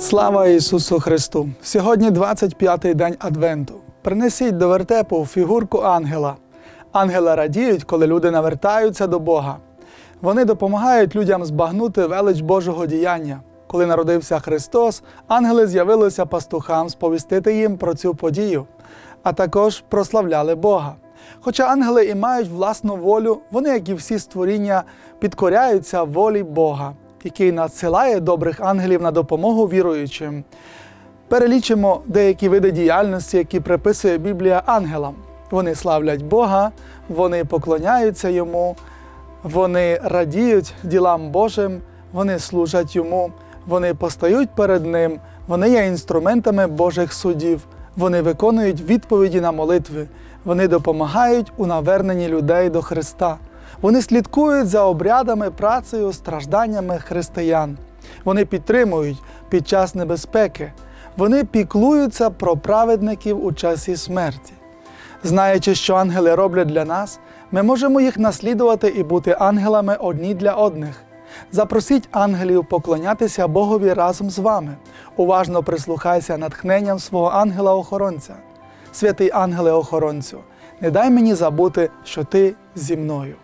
Слава Ісусу Христу! Сьогодні 25-й день Адвенту. Принесіть до вертепу фігурку ангела. Ангела радіють, коли люди навертаються до Бога. Вони допомагають людям збагнути велич Божого діяння. Коли народився Христос, ангели з'явилися пастухам сповістити їм про цю подію, а також прославляли Бога. Хоча ангели і мають власну волю, вони, як і всі створіння, підкоряються волі Бога, який надсилає добрих ангелів на допомогу віруючим. Перелічимо деякі види діяльності, які приписує Біблія ангелам. Вони славлять Бога, вони поклоняються йому, вони радіють ділам Божим, вони служать йому, вони постають перед ним, вони є інструментами Божих судів, вони виконують відповіді на молитви, вони допомагають у наверненні людей до Христа. Вони слідкують за обрядами, працею, стражданнями християн. Вони підтримують під час небезпеки. Вони піклуються про праведників у часі смерті. Знаючи, що ангели роблять для нас, ми можемо їх наслідувати і бути ангелами одні для одних. Запросіть ангелів поклонятися Богові разом з вами. Уважно прислухайся натхненням свого ангела-охоронця. Святий ангеле-охоронцю, не дай мені забути, що ти зі мною.